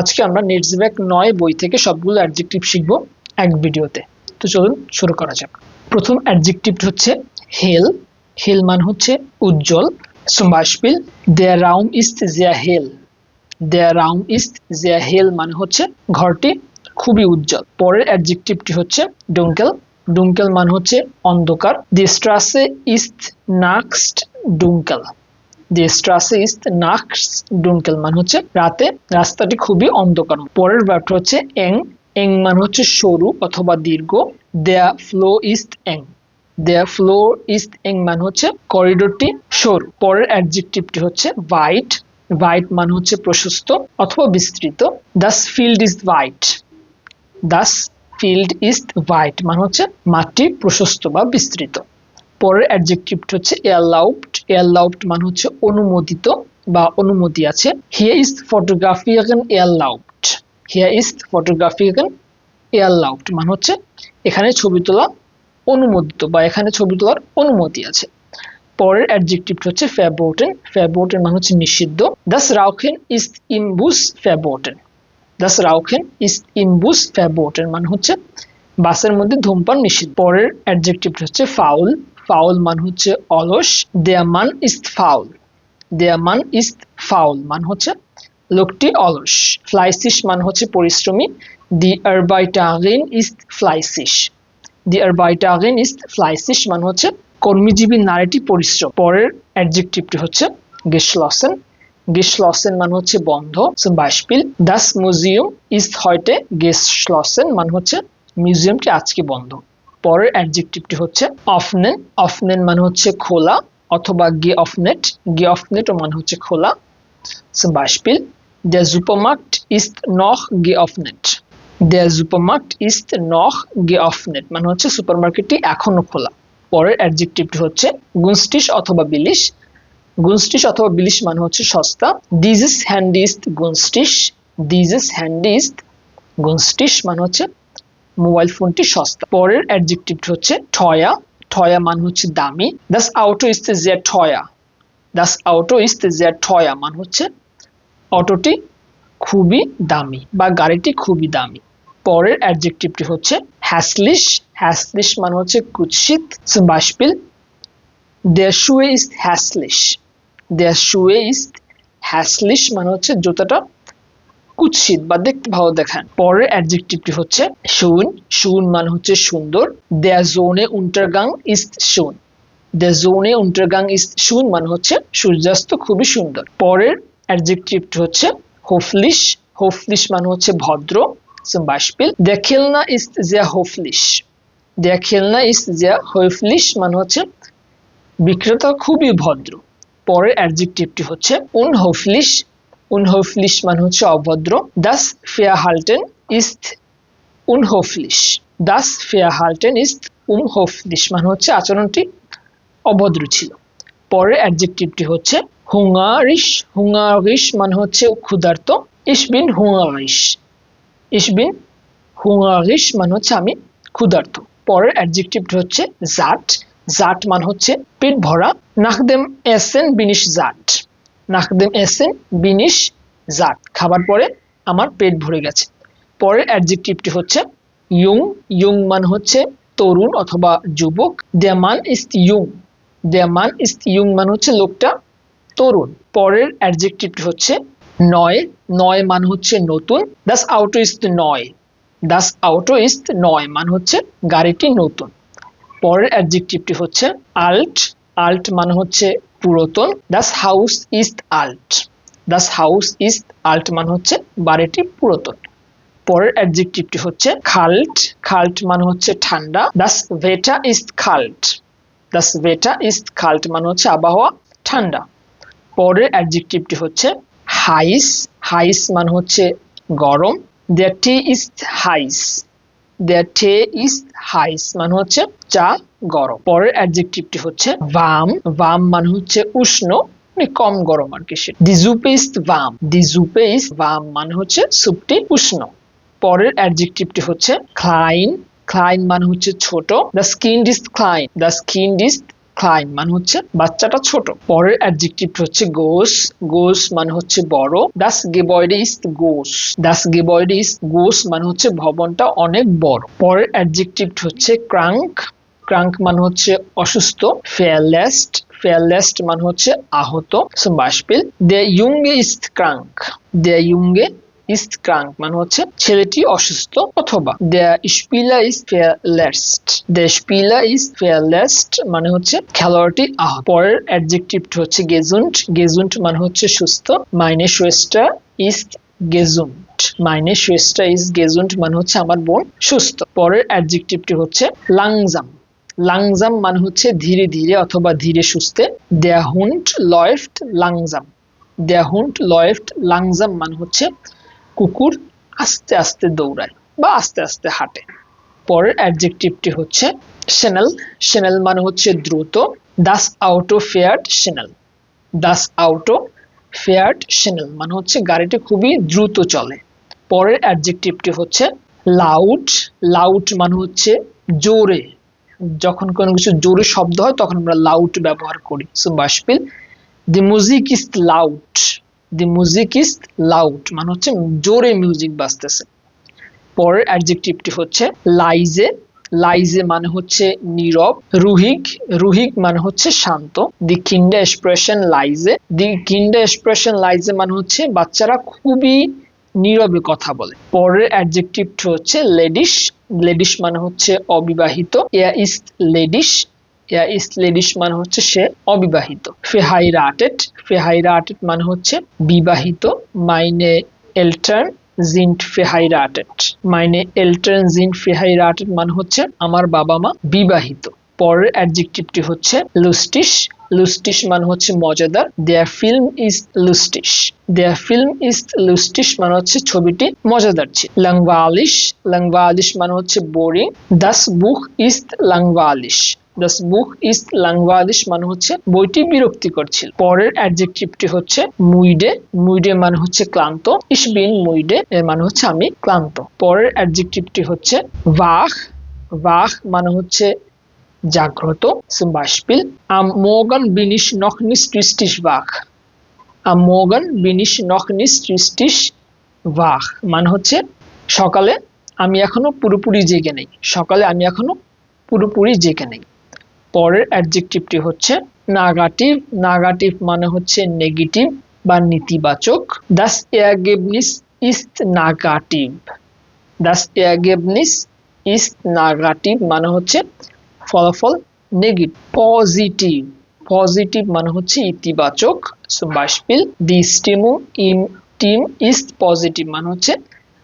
আজকে আমরা নেটসব্যাক নয় বই থেকে সবগুলো অ্যাডজেক্টিভ শিখব এক ভিডিওতে। তো চলুন শুরু করা যাক। প্রথম অ্যাডজেক্টিভ হচ্ছে হেল হেল মান হচ্ছে উজ্জ্বল। Beispiel der Raum ist sehr hell der Raum ist sehr hell মানে হচ্ছে ঘরটি খুবই উজ্জ্বল। পরের অ্যাডজেক্টিভটি হচ্ছে ডুঙ্কেল ডুঙ্কেল মানে হচ্ছে অন্ধকার। দি স্ট্রাসে ইস্ট নাক্সট ডুঙ্কেল দি স্ট্রাসে ইস্ট নাক্স ডুঙ্কেল মানে হচ্ছে রাতে, রাস্তাটি খুবই অন্ধকার। পরের ব্যাপারটা হচ্ছে এং এং মানে হচ্ছে সরু অথবা দীর্ঘ। দেয়া ফ্লো ইস্ট এং দেয়া ফ্লো ইস্ট এং মানে হচ্ছে করিডোরটি সরু। পরের অ্যাডজেক্টিভটি হচ্ছে হোয়াইট হোয়াইট মানে হচ্ছে প্রশস্ত অথবা বিস্তৃত। দাস ফিল্ড ইজ হোয়াইট দাস ফিল্ড ইজ হোয়াইট মানে হচ্ছে মাঠটি প্রশস্ত বা বিস্তৃত। পরের অ্যাডজেক্টিভটি হচ্ছে এয়ারলাউড এয়ারলাউড মানে হচ্ছে অনুমোদিত বা অনুমতি আছে। হিয়ার ইজ ফটোগ্রাফিয়ান এয়ারলাউড হিয়ার ইজ ফটোগ্রাফিয়ান এয়ারলাউড মানে হচ্ছে এখানে ছবি তোলা অনুমোদিত বা এখানে ছবি তোলার অনুমতি আছে। পরের অ্যাডজেক্টিভটি হচ্ছে ফ্যাবোটেন ফ্যাবোটেন মানে হচ্ছে নিষিদ্ধ। দাস রাউখেন ইস ইমবুস ফ্যাবোটেন দাস রাউখেন ইস ইমবুস ফ্যাবোটেন মানে হচ্ছে বাসের মধ্যে ধূমপান নিষিদ্ধ। পরের অ্যাডজেক্টিভটি হচ্ছে ফাউল ফাউল মানে হচ্ছে অলস, দেয়া মান ইস ফাউল। দেয়া মান ইস ফাউল মানে হচ্ছে লোকটি অলস। ফ্লাইসিস মানে হচ্ছে পরিশ্রমী। দি আরবাইটাগেন ইস ফ্লাইসিস। দি আরবাইটাগেন ইস ফ্লাইসিস মানে হচ্ছে কর্মীজীবী নারীটি পরিশ্রম। পরের অ্যাডজেক্টিভটি হচ্ছে গেশলসেন গেশলসেন মানে হচ্ছে বন্ধ বাইশপিল দাস মিউজিয়াম ইস হয়টে গেশলসেন মানে হচ্ছে মিউজিয়ামটি আজকে বন্ধ। পরের অ্যাডজেক্টিভটি হচ্ছে অফনেন অফনেন মানে হচ্ছে খোলা অথবা গে অফনেট গে অফনেট মানে হচ্ছে খোলা Beispiel, der Supermarkt ist noch geöffnet. Der Supermarkt ist noch geöffnet. মানে হচ্ছে সুপারমার্কেটটি এখনও খোলা পরের অ্যাডজেক্টিভটি হচ্ছে গুনস্টিশ অথবা বিলিশ গুনস্টিশ অথবা বিলিশ মানে হচ্ছে সস্তা দিজিস হ্যান্ডি ইস্ট গুনস্টিশ দিজিস হ্যান্ডি ইস্ট গুনস্টিশ মানে হচ্ছে মোবাইল ফোনটি সস্তা। পরের অ্যাডজেক্টিভটি হচ্ছে ঠয়া। ঠয়া মানে হচ্ছে দামি। দাস আউটো ইস্ট যে ঠয়া। দাস আউটো ইস্ট যে ঠয়া মানে হচ্ছে অটোটি খুবই দামি বা গাড়িটি খুবই দামি। পরের অ্যাডজেক্টিভটি হচ্ছে হ্যাসলিশ হ্যাসলিশ মানে হচ্ছে কুৎসিত বাসপিল দেয়ার শুয়ে ইস হ্যাসলিশ দেয়ার শুয়ে ইস হ্যাসলিশ মানে হচ্ছে জুতাটা কুৎসিত বা দেখতে ভালো দেখান। পরের অ্যাডজেক্টিভটি হচ্ছে শুন। শুন মানে হচ্ছে সুন্দর। দেয়া জোনে উন্টারগাং ইস শুন দ্য জোনে উন্টারগাং ইস শুন মানে হচ্ছে সূর্যাস্ত খুবই সুন্দর। পরের অ্যাডজেক্টিভটি হচ্ছে হোফলিশ হোফলিশ মানে হচ্ছে ভদ্র zum Beispiel der Kellner ist sehr höflich der Kellner ist sehr মানে হচ্ছে বিক্রেতা খুবই ভদ্র। পরের অ্যাডজেক্টিভটি হচ্ছে উন unhöflich unhöflich মানে হচ্ছে অভদ্র। das Verhalten ist unhöflich das Verhalten ist unhöflich মানে হচ্ছে আচরণটি অভদ্র ছিল। পরের অ্যাডজেক্টিভটি হচ্ছে হুঙ্গারিশ। হুঙ্গারিশ মানে হচ্ছে ক্ষুধার্ত। ইসবিন হুঙ্গারিশ। ইসবিন হুঙ্গারিশ মানে হচ্ছে আমি ক্ষুধার্ত। পরের অ্যাডজেক্টিভটি হচ্ছে জাট। জাট মানে হচ্ছে পেট ভরা। নাকদেম এসেন বিনিশ জাট। নাকদেম এসেন বিনিশ জাট খাবার পরে আমার পেট ভরে গেছে। পরের অ্যাডজেক্টিভটি হচ্ছে ইয়ং। ইয়ং মানে হচ্ছে তরুণ অথবা যুবক। দ্য মান ইস ইয়ং। দ্য মান ইস ইয়ং মানে হচ্ছে লোকটা তরুণ। পরের অ্যাডজেক্টিভটি হচ্ছে নয়। নয় মানে হচ্ছে নতুন। দাস আউটো ইস নয় দাস আউটো ইস নয় মানে হচ্ছে গাড়িটি নতুন। পরের অ্যাডজেক্টিভটি হচ্ছে আল্ট আল্ট মানে হচ্ছে পুরাতন দাস হাউস ইস আল্ট দাস হাউস ইস আল্ট মানে হচ্ছে বাড়িটি পুরাতন। পরের অ্যাডজেক্টিভটি হচ্ছে খাল্ট খাল্ট মানে হচ্ছে ঠান্ডা। দাস ভেটা ইস খাল্ট দাস ভেটা ইস খাল্ট মানে হচ্ছে আবহাওয়া ঠান্ডা। পরের অ্যাডজেক্টিভটি হচ্ছে হাইস হাইস মানে হচ্ছে গরম। দেয়ার টে ইস হাইস দেয়ার টে ইস হাইস মানে হচ্ছে চা। গরম। পরের অ্যাডজেক্টিভটি হচ্ছে ভাম ভাম মানে হচ্ছে উষ্ণ মানে কম গরম আর কি জুপে ইস ভাম ইস ভাম মানে হচ্ছে স্যুপটি উষ্ণ। পরের অ্যাডজেক্টিভটি হচ্ছে ক্লাইন ক্লাইন মানে হচ্ছে ছোট। দ্য স্কিন ইস ক্লাইন দ্য স্কিন ইস ক্লাইন মানে হচ্ছে বাচ্চাটা ছোট। পরের অ্যাডজেক্টিভ হচ্ছে গোস। গোস মানে হচ্ছে বড়। দাস গেবয়েড ইস গোস দাস গেবয়েড ইস গোস মানে হচ্ছে ভবনটা অনেক বড়। পরের অ্যাডজেক্টিভ হচ্ছে ক্রাঙ্ক ক্রাঙ্ক মানে হচ্ছে অসুস্থ, ফেয়ারলেস্ট ফেয়ারলেস্ট মানে হচ্ছে আহত বাষ্পিল। দে ইয়ুঙ্গে ইস্ট ক্রাঙ্ক দে ইয়ুঙ্গে ইস্ট ক্রাঙ্ক মানে হচ্ছে ছেলেটি অসুস্থ অথবা দে স্পিলা ইস ফেয়ারলেস্ট। দে স্পিলা ইস ফেয়ারলেস্ট মানে হচ্ছে খেলোয়াড়টি আহ পরের অ্যাডজেক্টিভটি হচ্ছে গেজুন্ট। গেজুন্ট মানে হচ্ছে সুস্থ। মাইনে সুয়েস্টা ইস গেজুন্ট। মাইনে সুয়েস্টা ইস্ট গেজুন্ট মানে হচ্ছে আমার বোন সুস্থ। পরের অ্যাডজেক্টিভটি হচ্ছে লাংজাম্প লাংজাম মানে হচ্ছে ধীরে ধীরে অথবা ধীরে সুস্থে। দেয়া হুন্ট লয়েফট লাংজাম। দেয়া হুন্ট লয়েফট লাংজাম মানে হচ্ছে কুকুর আস্তে আস্তে দৌড়ায় বা আস্তে আস্তে হাঁটে। পরের অ্যাডজেক্টিভটি হচ্ছে সেনেল সেনেল মানে হচ্ছে দ্রুত। দাস আউটো ফেয়ার্ড সেনেল দাস আউটো ফেয়ার্ড সেনেল মানে হচ্ছে গাড়িটি খুবই দ্রুত চলে। পরের অ্যাডজেক্টিভটি হচ্ছে লাউড লাউড মানে হচ্ছে জোরে। যখন কোনো কিছু জোরে শব্দ হয়, তখন আমরা লাউড ব্যবহার করি। সো বাসপিল দি মিউজিক ইজ লাউড দি মিউজিক ইজ লাউড মানে হচ্ছে জোরে মিউজিক বাজতেছে। পরের অ্যাডজেক্টিভটি হচ্ছে লাইজে লাইজে মানে হচ্ছে নীরব, রুহিক। রুহিক মানে হচ্ছে শান্ত। দি কিন্ডা এক্সপ্রেশন লাইজে দি কিন্ডা এক্সপ্রেশন লাইজে মানে হচ্ছে বাচ্চারা খুবই নীরবে কথা বলে। পরের অ্যাডজেক্টিভটা হচ্ছে লেডিস লেডিস মানে হচ্ছে অবিবাহিত। এয়া ইস লেডিস এয়া ইস লেডিস মানে হচ্ছে সে অবিবাহিত। ফেহাইরাটেড ফেহাইরাটেড মানে হচ্ছে বিবাহিত। মাইনে এলটার্ন, জিন্ট ফেহাইরাটেড মাইনে এলটার্ন, জিন্ট ফেহাইরাটেড মানে হচ্ছে আমার বাবা মা বিবাহিত। পরের অ্যাডজেক্টিভটি হচ্ছে লুস্টিস লুস্টিস মানে হচ্ছে মজাদার। দেয়ার ফিল্ম ইজ লুস্টিস দেয়ার ফিল্ম ইজ লুস্টিস মানে হচ্ছে ছবিটি মজাদার ছিল। লাংওয়ালিশ লাংওয়ালিশ মানে হচ্ছে বোরিং দাস বুক ইজ লাংওয়ালিশ দাস বুক ইজ লাংওয়ালিশ মানে হচ্ছে বইটি বিরক্তিকর ছিল। পরের অ্যাডজেক্টিভটি হচ্ছে মুইডে। মুইডে মানে হচ্ছে ক্লান্ত। ইস বিন মুইডে এর মানে হচ্ছে আমি ক্লান্ত। পরের অ্যাডজেক্টিভটি হচ্ছে ওয়াহ ওয়াহ মানে হচ্ছে জাগ্রত zum Beispiel am Morgen bin ich noch nicht richtig wach am Morgen bin ich noch nicht richtig wach মানে হচ্ছে, সকালে আমি এখনও পুরোপুরি জেগে নেই। সকালে আমি এখনও পুরোপুরি জেগে নেই। পরের অ্যাডজেক্টিভটি হচ্ছে নাগাটিভ। নাগাটিভ মানে হচ্ছে নেগেটিভ বা নেতিবাচক। দাস এয়ারগেবনিস ইস্ট নাগাটিভ দাস এয়ারগেবনিস ইস্ট নাগাটিভ মানে হচ্ছে ফলাফল নেগেটিভ পজিটিভ পজিটিভ মানে হচ্ছে ইতিবাচক। সো বাসপিল দি স্টিমু ইন টিম ইজ পজিটিভ মানে হচ্ছে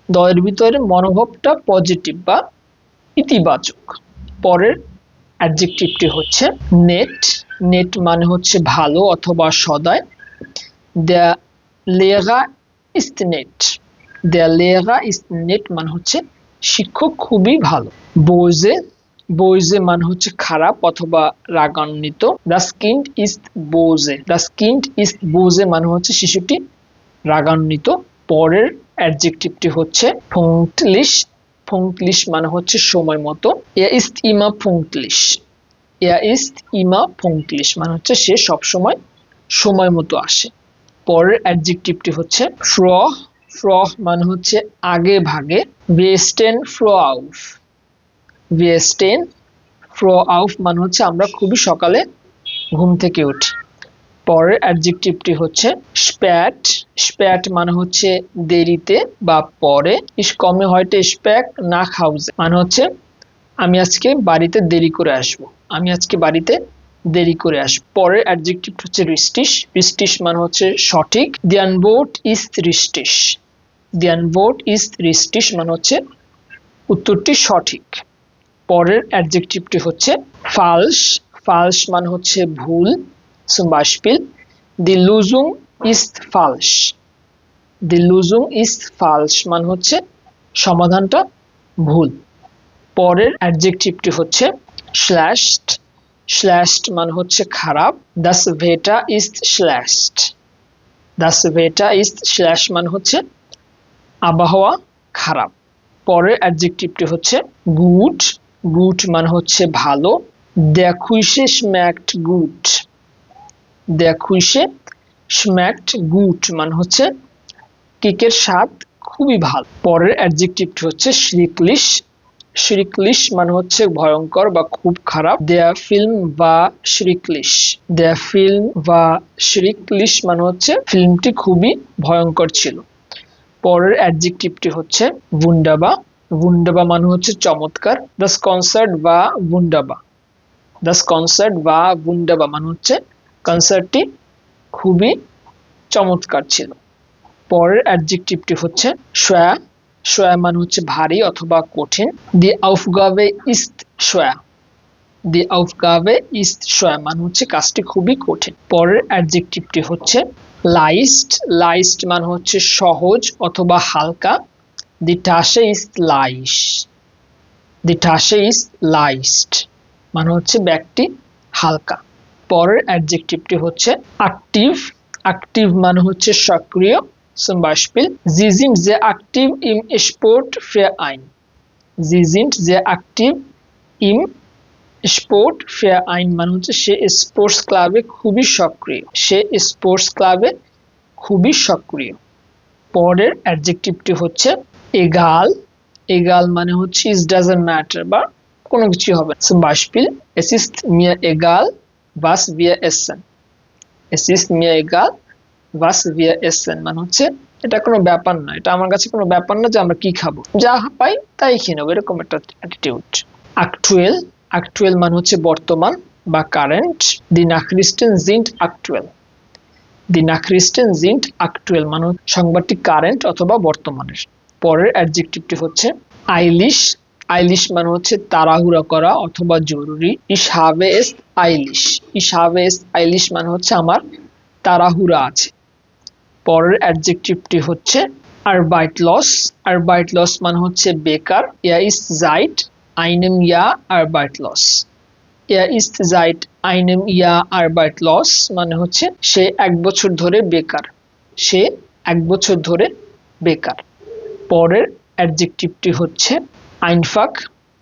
দলের ভিতরে মনোভাবটা পজিটিভ বা ইতিবাচক। পরের অ্যাডজেক্টিভটি হচ্ছে নেট নেট মানে হচ্ছে ভালো অথবা সদয়। দ্য লেগা ইস্ট নেট দ্য লেগা ইস্ট নেট মানে হচ্ছে শিক্ষক খুবই ভালো। বোঝে বোঝে মানে হচ্ছে খারাপ অথবা রাগান্বিত। দ্য স্কিন্ড ইজ বোজে দ্য স্কিন্ড ইজ বোজে মানে হচ্ছে শিশুটি রাগান্বিত। পরের অ্যাডজেক্টিভটি হচ্ছে ফুংটলিশ ফুংটলিশ মানে হচ্ছে সময় মতো। এ ইস্ট ইমা ফুংটলিশ এ ইস্ট ইমা ফুংটলিশ মানে হচ্ছে সে সবসময় সময় মতো আসে। পরের অ্যাডজেক্টিভটি হচ্ছে ফ্র ফ্র মানে হচ্ছে আগে ভাগে। বেস্টেন ফ্র আউফ ভিয়েস্টেন ফ্রো আউফ মানে হচ্ছে আমরা খুবই সকালে ঘুম থেকে উঠি। পরের অ্যাডজেক্টিভটি হচ্ছে স্প্যাট স্প্যাট মানে হচ্ছে দেরিতে বা পরে। ইস কমে হয়তো স্প্যাক না হাউজে মানে হচ্ছে আমি আজকে বাড়িতে দেরি করে আসব। আমি আজকে বাড়িতে দেরি করে আসব। পরের অ্যাডজেক্টিভ হচ্ছে রিস্টিস রিস্টিস মানে হচ্ছে সঠিক। দিয়ান বোট ইস রিস্টিস দিয়ান বোট ইস রিস্টিস মানে হচ্ছে উত্তরটি সঠিক। পরের অ্যাডজেক্টিভটি হচ্ছে ফালস ফালস মানে হচ্ছে ভুল Beispiel দি লুজুং ইজ ফালস দি লুজুং ইজ ফালস মানে হচ্ছে সমাধানটা ভুল। পরের অ্যাডজেক্টিভটি হচ্ছে স্ল্যাশড স্ল্যাশড মানে হচ্ছে খারাপ। দাস ভেটা ইজ স্ল্যাশড দাস ভেটা ইজ স্ল্যাশ মানে হচ্ছে আবহাওয়া খারাপ। পরের অ্যাডজেক্টিভটি হচ্ছে গুড গুড মানে হচ্ছে ভালো। দেখুইসে Küche গুড দেখুইসে schmeckt gut মানে হচ্ছে কেকের স্বাদ খুবই ভালো। পরের অ্যাডজেক্টিভটি হচ্ছে শ্রিকলিশ শ্রিকলিশ মানে হচ্ছে ভয়ঙ্কর বা খুব খারাপ। দেয়া ফিল্ম বা শ্রিকলিশ দেয়া ফিল্ম বা শ্রিকলিশ মানে হচ্ছে ফিল্মটি খুবই ভয়ঙ্কর ছিল। পরের অ্যাডজেক্টিভটি হচ্ছে বুন্ডাবা বুন্ডাবা মানে হচ্ছে চমৎকার। দাস কনসার্ট বা বুন্ডাবা দাস কনসার্ট বা বুন্ডাবা মানে হচ্ছে কনসার্টটি খুবই চমৎকার ছিল। পরের অ্যাডজেক্টিভটি হচ্ছে শয়া শয়া মানে হচ্ছে ভারী অথবা কঠিন। দি আউফগাভে ইস্ত শয়া দি আউফগাভে ইস্ত শয়া মানে হচ্ছে কাজটি খুবই কঠিন। পরের অ্যাডজেক্টিভটি হচ্ছে লাইস্ট লাইস্ট মানে হচ্ছে সহজ অথবা হালকা। দি টাসে ইস্ত লাইস দি টাসে ইস্ত লাইস্ট মানে হচ্ছে ব্যাগটি হালকা। পরের অ্যাডজেক্টিভটি হচ্ছে অ্যাক্টিভ অ্যাক্টিভ মানে হচ্ছে সক্রিয়। zum Beispiel Sie sind sehr aktiv im Sportverein Sie sind sehr aktiv im Sportverein মানে হচ্ছে সে স্পোর্টস ক্লাবে খুবই সক্রিয়। সে স্পোর্টস ক্লাবে খুবই সক্রিয়। পরের অ্যাডজেক্টিভটি হচ্ছে এগাল এগাল মানে হচ্ছে ইস ডাজন্ট ম্যাটার বা কোনো কিছু হবে না। Zum Beispiel es ist mir egal was wir essen es বাস ভিয়া essen মানে হচ্ছে এটা কোনো ব্যাপার না, এটা আমার কাছে কোনো ব্যাপার না যে আমরা কি খাব। যা পাই তাই খেয়ে নেব, এরকম একটা অ্যাটিটিউড অ্যাকচুয়াল অ্যাকচুয়াল মানে হচ্ছে বর্তমান বা কারেন্ট দি নাখরিস্টেন জিন্ট অ্যাকচুয়াল দি নাখরিস্টেন জিন্ট অ্যাকচুয়াল মানে সংবাদটি কারেন্ট অথবা বর্তমানের। পরের অ্যাডজেক্টিভটি হচ্ছে আইলিশ। আইলিশ মানে হচ্ছে তাড়াহুড়া করা অথবা জরুরি। ইস হাবে আইলিশ। ইস হাবে আইলিশ মানে হচ্ছে আমার তাড়াহুড়া আছে। পরের অ্যাডজেক্টিভটি হচ্ছে আরবাইট লস। আরবাইট লস মানে হচ্ছে বেকার। ইয়া ইস জাইট আইনেম ইয়া আরবাইট লস। ইয়া ইস জাইট আইনেম ইয়া আরবাইট লস মানে হচ্ছে সে এক বছর ধরে বেকার। সে এক বছর ধরে বেকার। পরের অ্যাডজেক্টিভটি হচ্ছে আইনফাক।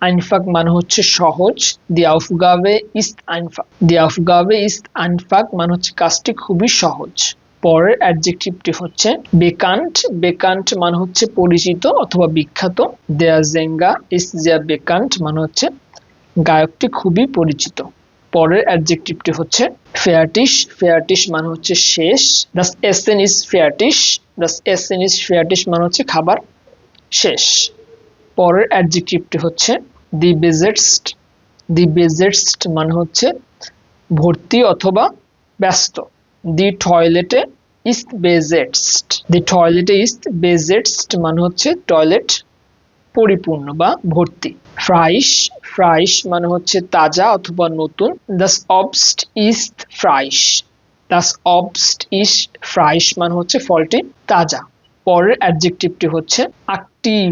আইনফাক মানে হচ্ছে সহজ। দি আউফগাবে ইস্ট আইনফাক দি আউফগাবে ইস্ট আইনফাক মানে হচ্ছে কাজটি খুবই সহজ। পরের অ্যাডজেক্টিভটি হচ্ছে বেকান্ট বেকান্ট মানে হচ্ছে পরিচিত অথবা বিখ্যাত। দেয়া জেঙ্গা ইস জিয়া বেকান্ট মানে হচ্ছে গায়কটি খুবই পরিচিত। পরের অ্যাডজেক্টিভটি হচ্ছে ফেয়াটিস ফেয়াটিস মানে হচ্ছে শেষ। দাস এসেন ইস ফেয়াটিস দাস এসেন ইস ফেয়াটিস মানে হচ্ছে খাবার। শেষ। পরের অ্যাডজেক্টিভটি হচ্ছে দি বেজেটসড দি বেজেটসড মানে হচ্ছে ভর্তি অথবা ব্যস্ত। দি টয়লেটে ইস বেজেটসড দি টয়লেটে ইস বেজেটসড মানে হচ্ছে টয়লেট পরিপূর্ণ বা ভর্তি। ফ্রাইস ফ্রাইস মানে হচ্ছে তাজা অথবা নতুন। দাস অবস্ট ইস্ট ফ্রাইস দাস অবস্ট ইস ফ্রাইস মানে হচ্ছে ফলটি তাজা। পরের অ্যাডজেক্টিভটি হচ্ছে অ্যাক্টিভ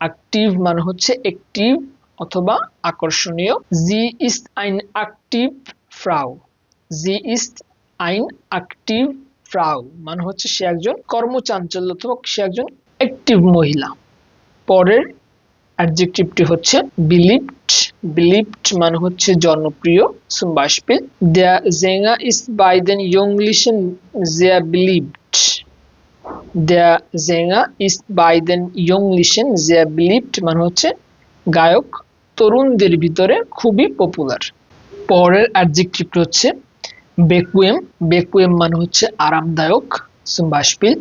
অ্যাক্টিভ মানে হচ্ছে একটিভ অথবা আকর্ষণীয়। জি ইস আইন অ্যাক্টিভ ফ্রাউ জি ইস আইন অ্যাক্টিভ ফ্রাউ মানে হচ্ছে সে একজন কর্মচাঞ্চল্য অথবা সে একজন অ্যাক্টিভ মহিলা। পরের অ্যাডজেক্টিভটি হচ্ছে বিলিভড বিলিভড মানে হচ্ছে জনপ্রিয় zum Beispiel der Sänger ist bei den Jugendlichen sehr beliebt der Sänger ist bei den Jugendlichen sehr beliebt মানে হচ্ছে গায়ক তরুণদের ভিতরে খুবই পপুলার পরের অ্যাডজেক্টিভটি হচ্ছে বেকুয়েম। বেকুয়েম মানে হচ্ছে আরামদায়ক Beispiel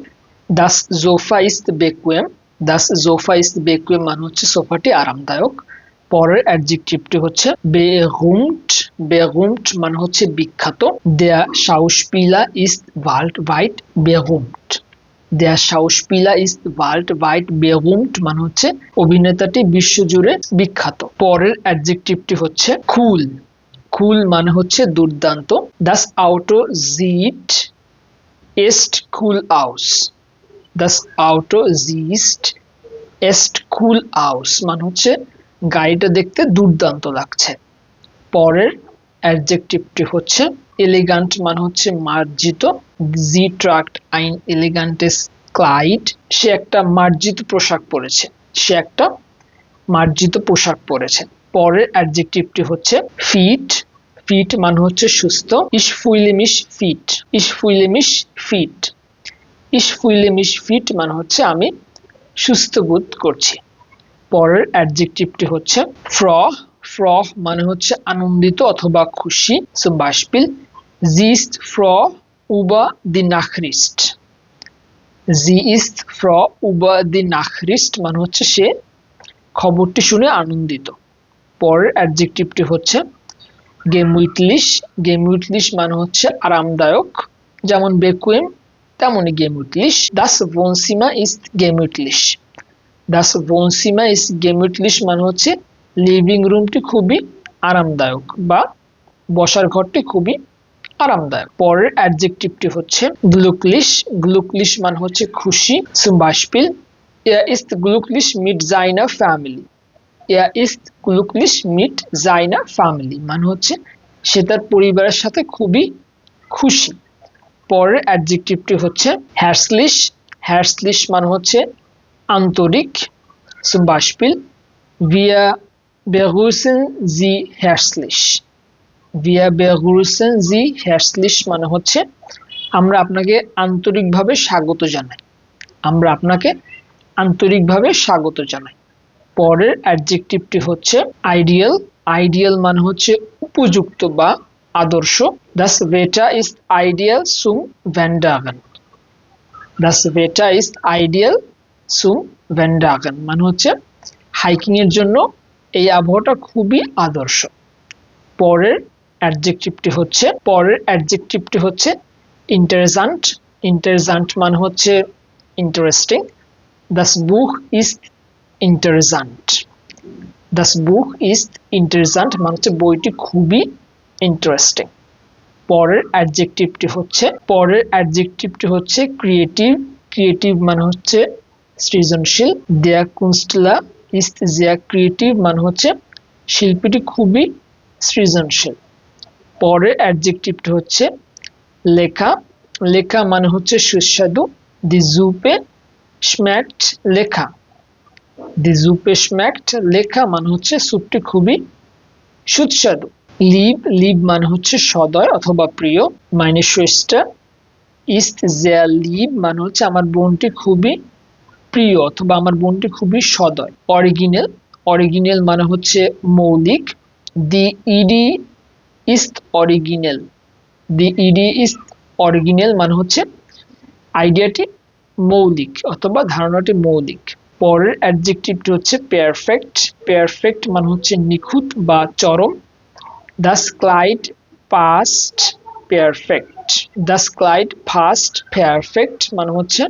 das Sofa ist bequem Das Jofa ইস বেকুয়েম মানে হচ্ছে সোফাটি আরামদায়ক। পরের অ্যাডজেক্টিভটি হচ্ছে বেহুমট। বেহুমট মানে হচ্ছে বিখ্যাত। দেয়া শাউসপিলা ইস ওয়ার্ল্ড ওয়াইড বেহুমট। দেয়া শাউসপিলা ইস ওয়ার্ল্ড ওয়াইড বেহুমট মানে হচ্ছে অভিনেতাটি বিশ্বজুড়ে বিখ্যাত। পরের অ্যাডজেক্টিভটি হচ্ছে কুল কুল মানে হচ্ছে দুর্দান্ত। দাস আউটো জিট এস্ট কুল আউস দাস আউটো জিস্ট এস্ট কুল আউস মানে হচ্ছে গাড়িটা দেখতে দুর্দান্ত লাগছে। পরের অ্যাডজেক্টিভটি হচ্ছে এলিগান্ট মানে হচ্ছে মার্জিত। জি ট্রাক্ট আইন এলিগান্টেস ক্লাইড সে একটা মার্জিত পোশাক পরেছে। সে একটা মার্জিত পোশাক পরেছে। পরের অ্যাডজেক্টিভটি হচ্ছে ফিট ফিট মানে হচ্ছে সুস্থ। ফিট ফিট ফিট মানে হচ্ছে আমি সুস্থ বোধ করছি। পরের অ্যাডজেক্টিভটি হচ্ছে ফ্র ফ্র মানে হচ্ছে আনন্দিত অথবা খুশি। সো বাসপিল জিস্ট ফ্র উবা দি নাখরিস্ট জি ইস্ট ফ্র উবা দি নাখরিস্ট মানে হচ্ছে সে খবরটি শুনে আনন্দিত। পরের অ্যাডজেক্টিভটি হচ্ছে গেমুইটলিশ গেমুইটলিশ মানে হচ্ছে আরামদায়ক। যেমন বেকুয়েম তেমনই গেমুইটলিশ দাস ভনসিমা ইস গেমুইটলিশ দাস ভনসিমা ইস গেমুইটলিশ মানে হচ্ছে লিভিং রুমটি খুবই আরামদায়ক বা বসার ঘরটি খুবই আরামদায়ক পরের অ্যাডজেক্টিভটি হচ্ছে গ্লুকলিশ গ্লুকলিশ মানে হচ্ছে খুশি, সুবাসপিল। ইয়া ইস্ত গ্লুকলিশ মিট জাইনা ফ্যামিলি ইয়া ইস্ত গ্লুকলিশ মিট জাইনা ফ্যামিলি মানে হচ্ছে সে তার পরিবারের সাথে খুবই খুশি। পরের অ্যাডজেক্টিভটি হচ্ছে হ্যাসলিশ হ্যাসলিশ মানে হচ্ছে আন্তরিক, সুবাসপিল। ভিয়া বেগুসেন জি হ্যাসলিশ begrüßen sie herzlich মানে হচ্ছে আমরা আপনাকে আন্তরিকভাবে স্বাগত জানাই। আমরা আপনাকে আন্তরিকভাবে স্বাগত জানাই। পরের অ্যাডজেক্টিভটি হচ্ছে আইডিয়াল আইডিয়াল মানে হচ্ছে উপযুক্ত বা আদর্শ। দাস ভেটা ইজ আইডিয়াল সুম ভ্যান্ডাগান দাস ভেটা ইজ আইডিয়াল সুম ভ্যান্ডাগান মানে হচ্ছে হাইকিং এর জন্য এই আবহাওয়াটা খুবই আদর্শ। পরের অ্যাডজেক্টিভটি হচ্ছে, পরের অ্যাডজেক্টিভটি হচ্ছে ইন্টারেজান্ট ইন্টারেজান্ট মানে হচ্ছে ইন্টারেস্টিং দাস বুক ইজ ইন্টারেজান্ট দাস বুক ইজ ইন্টারেজান্ট মানে হচ্ছে বইটি খুবই ইন্টারেস্টিং পরের অ্যাডজেক্টিভটি হচ্ছে, পরের অ্যাডজেক্টিভটি হচ্ছে ক্রিয়েটিভ ক্রিয়েটিভ মানে হচ্ছে সৃজনশীল, দেয়া কুনস্টলা ইস জিয়া ক্রিয়েটিভ মানে হচ্ছে শিল্পীটি খুবই সৃজনশীল। পরের অ্যাডজেক্টিভটি হচ্ছে লেখা। লেখা মানে হচ্ছে সুস্বাদু। দি জুপে স্ম্যাক্ট লেখা। দি জুপে স্ম্যাক্ট লেখা মানে হচ্ছে স্যুপটি খুবই সুস্বাদু। লিভ লিভ মানে হচ্ছে সদয় অথবা প্রিয়। মাইনে সুয়েস্টা ইস্ট জেয়া লিভ মানে হচ্ছে আমার বোনটি খুবই প্রিয় অথবা আমার বোনটি খুবই সদয়। অরিজিনাল। অরিজিনাল মানে হচ্ছে মৌলিক। দি ইডি ইস্ট অরিজিনাল দি ইডি ইস্ট অরিজিনাল মানে হচ্ছে আইডিয়াটি মৌলিক অথবা ধারণাটি মৌলিক। পরের অ্যাডজেক্টিভটি হচ্ছে পেয়ারফেক্ট পেয়ারফেক্ট মানে হচ্ছে নিখুঁত বা চরম। দাস ক্লাইড পাস্ট পেয়ারফেক্ট দাস ক্লাইড ফাস্ট পেয়ারফেক্ট মানে হচ্ছে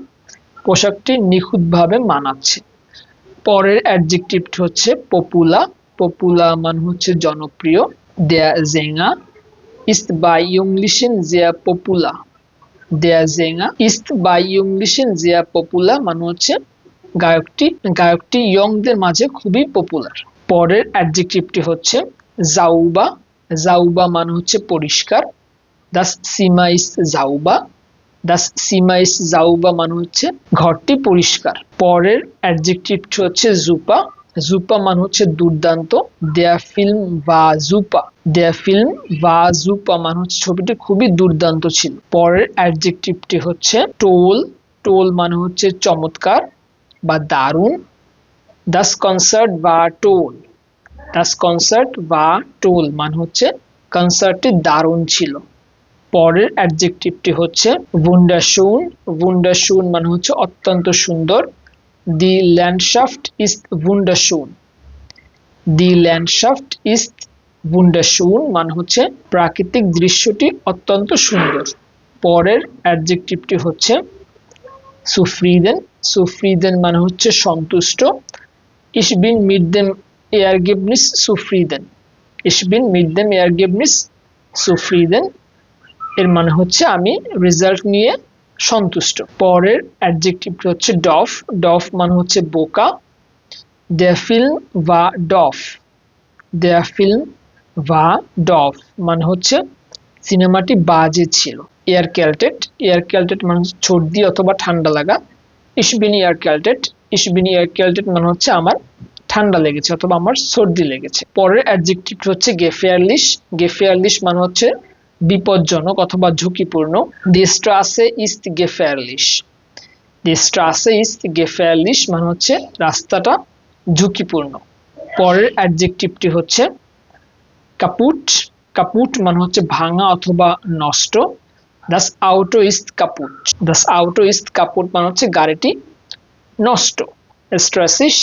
পোশাকটি নিখুঁতভাবে মানাচ্ছে। পরের অ্যাডজেক্টিভটি হচ্ছে পপুলা পপুলা মানে হচ্ছে জনপ্রিয়। দেয়া জেঙ্গা ইস্ট বাই ইংলিশিন জিয়া পপুলা দেয়া জেঙ্গা ইস্ট বাই ইংলিশিন জিয়া পপুলা মানে হচ্ছে গায়কটি গায়কটি ইয়ংদের মাঝে খুবই পপুলার পরের অ্যাডজেক্টিভটি হচ্ছে জাউবা। জাউবা মানে হচ্ছে পরিষ্কার। দাস সীমা ইস জাউবা দাস সীমা জাউবা মানে হচ্ছে ঘরটি পরিষ্কার। পরের অ্যাডজেক্টিভটি হচ্ছে জুপা। জুপা মানে হচ্ছে দুর্দান্ত। দেয়া ফিল্ম বা জুপা দেয়া ফিল্ম বা জুপা মানে হচ্ছে ছবিটি খুবই দুর্দান্ত ছিল। পরের অ্যাডজেক্টিভটি হচ্ছে টোল টোল মানে হচ্ছে চমৎকার বা দারুণ। দাস কনসার্ট বা টোল দাস কনসার্ট বা টোল মানে হচ্ছে কনসার্টটি দারুণ ছিল। পরের অ্যাডজেক্টিভটি হচ্ছে ভুন্ডাসুন ভুন্ডাসুন মানে হচ্ছে অত্যন্ত সুন্দর। দি ল্যান্ডশাফট ইস ভুন্ডাসুন দি ল্যান্ডশাফট ইস ভুন্ডাসুন মানে হচ্ছে প্রাকৃতিক দৃশ্যটি অত্যন্ত সুন্দর। পরের অ্যাডজেক্টিভটি হচ্ছে সুফ্রিদেন। সুফ্রিদেন মানে হচ্ছে সন্তুষ্ট। ইসবিন মিডদেম এয়ারগেবনিস সুফ্রিদেন। ইসবিন মিডদেম এয়ারগেবনিস সুফ্রিদেন। এর মানে হচ্ছে আমি রেজাল্ট নিয়ে সন্তুষ্ট। পরের অ্যাডজেক্টিভটি হচ্ছে ডফ ডফ মানে হচ্ছে বোকা। ফিল্ম বা ডফ ফিল্ম বা ডফ মানে হচ্ছে সিনেমাটি বাজে ছিল। এয়ার ক্যালটেট এয়ার ক্যালটেট মানে হচ্ছে সর্দি অথবা ঠান্ডা লাগা। ইসবিন এয়ার ক্যালটেট ইসবিন এয়ার ক্যালটেট মানে হচ্ছে আমার ঠান্ডা লেগেছে অথবা আমার সর্দি লেগেছে। পরের অ্যাডজেক্টিভ হচ্ছে গেফেয়ারলিশ গেফেয়ারলিশ মানে হচ্ছে বিপজ্জনক অথবা ঝুঁকিপূর্ণ, দি স্ট্রাসে ইস্ট গেফেয়ারলিশ দি স্ট্রাসে ইস্ট গেফেয়ারলিশ মানে হচ্ছে রাস্তাটা ঝুঁকিপূর্ণ। পরের অ্যাডজেক্টিভটি হচ্ছে কাপুট। কাপুট মানে হচ্ছে ভাঙা অথবা নষ্ট। দাস আউটো ইস্ট কাপুট। দাস আউটো ইস্ট কাপুট মানে হচ্ছে গাড়িটি নষ্ট। স্ট্রেসিস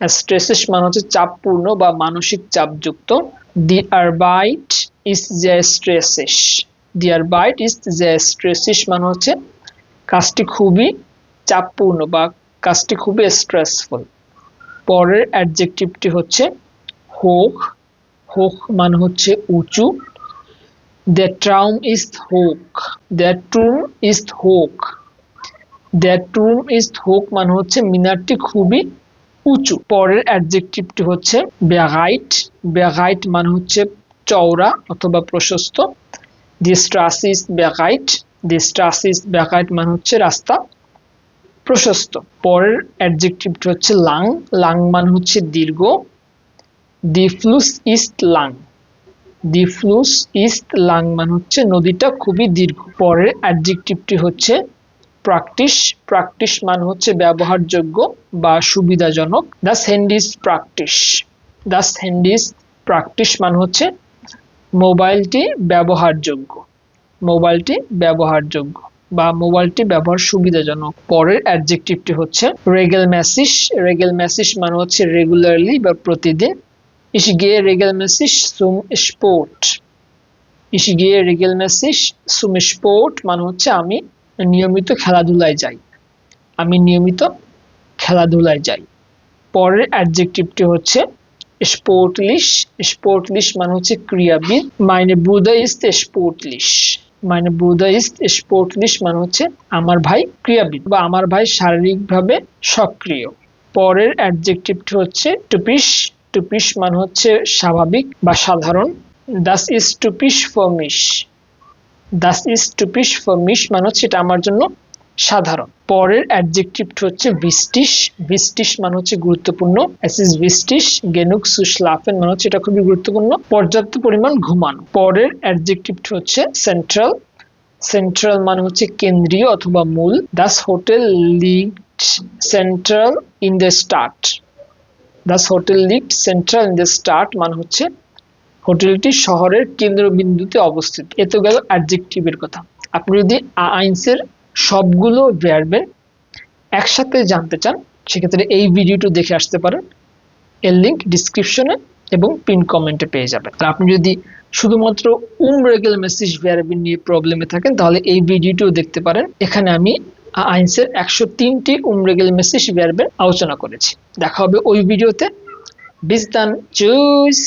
স্ট্রেসিস মানে হচ্ছে চাপপূর্ণ বা মানসিক চাপযুক্ত। দি আরবাইট ইস যে স্ট্রেসিস দি আরবাইট ইস যে স্ট্রেসিস মানে হচ্ছে কাজটি খুবই চাপপূর্ণ বা কাজটি খুবই স্ট্রেসফুল পরের অ্যাডজেক্টিভটি হচ্ছে হোক। হোক মানে হচ্ছে উঁচু। দ্য ট্রাউম ইস হোক। দ্য ট্রুম ইস হোক। দ্য ট্রুম ইস হোক মানে হচ্ছে মিনারটি খুবই উঁচু। পরের অ্যাডজেক্টিভটি হচ্ছে ব্যাগাইট ব্যাগাইট মানে হচ্ছে চওড়া অথবা প্রশস্ত। দি স্ট্রাস ইস ব্যাগাইট দি স্ট্রাস ইস ব্যাগাইট মানে হচ্ছে রাস্তা। প্রশস্ত। পরের অ্যাডজেক্টিভটি হচ্ছে লাং লাং মানে হচ্ছে দীর্ঘ। দি ফ্লুস ইস্ট লাং দি ফ্লুস ইস্ট লাং মানে হচ্ছে নদীটা খুবই দীর্ঘ। পরের অ্যাডজেক্টিভটি হচ্ছে প্র্যাকটিস প্র্যাকটিস মানে হচ্ছে ব্যবহারযোগ্য বা সুবিধাজনক। দাস হ্যান্ডিস প্র্যাকটিস দাস হ্যান্ডিস প্র্যাকটিস মানে হচ্ছে মোবাইলটি ব্যবহারযোগ্য। মোবাইলটি ব্যবহারযোগ্য বা মোবাইলটি ব্যবহার সুবিধাজনক। পরের অ্যাডজেক্টিভটি হচ্ছে রেগেল ম্যাসিস রেগেল ম্যাসিস মানে হচ্ছে রেগুলারলি বা প্রতিদিন। Ich gehe regelmäßig zum Sport. Ich gehe regelmäßig zum স্পোর্ট মানে হচ্ছে আমি নিয়মিত খেলাধুলায় যাই। আমি নিয়মিত খেলাধুলায় যাই। পরের অ্যাডজেক্টিভটি হচ্ছে স্পোর্টলিশ স্পোর্টলিশ মানে হচ্ছে ক্রীড়াবিদ মাইনে বুদা ইস্ট স্পোর্টলিশ মানে বুদা ইস্ট স্পোর্টলিশ মানে হচ্ছে আমার ভাই ক্রীড়াবিদ বা আমার ভাই শারীরিকভাবে সক্রিয়। পরের অ্যাডজেক্টিভটি হচ্ছে টুপিস টুপিস মানে হচ্ছে স্বাভাবিক বা সাধারণ দাস ইজ টুপিস ফর মিস দাস ইজ টুপিস ফর মিস মানে হচ্ছে এটা আমার জন্য সাধারণ। পরের অ্যাডজেক্টিভটি হচ্ছে ভিস্টিস ভিস্টিস মানে হচ্ছে গুরুত্বপূর্ণ। ইজ ভিস্টিস গেনুক সুশলাফেন মানে হচ্ছে এটা খুবই গুরুত্বপূর্ণ। পর্যাপ্ত পরিমাণ ঘুমানো। পরের অ্যাডজেক্টিভটি হচ্ছে সেন্ট্রাল সেন্ট্রাল মানে হচ্ছে কেন্দ্রীয় অথবা মূল। দাস হোটেল লিড সেন্ট্রাল ইন দ্য স্টার্ট দাস হোটেল লিড সেন্ট্রাল ইন দ্য স্টার্ট মানে হচ্ছে হোটেলটি শহরের কেন্দ্রবিন্দুতে অবস্থিত। এ তো গেল অ্যাডজেক্টিভের কথা। আপনি যদি আইনসের সবগুলো ভার্বের একসাথে জানতে চান, সেক্ষেত্রে এই ভিডিওটি দেখে আসতে পারেন। এর লিঙ্ক ডিসক্রিপশনে এবং পিন কমেন্টে পেয়ে যাবেন। আর আপনি যদি শুধুমাত্র উম রেগেল মেসেজ ভ্যারিয়েবল নিয়ে প্রবলেমে থাকেন, তাহলে এই ভিডিওটিও দেখতে পারেন। এখানে আমি আইনসের একশো তিনটি উম উমরেগেল মেসেজ ভ্যারিয়েবল আলোচনা করেছি। দেখা হবে ওই ভিডিওতে বিজদান চুজ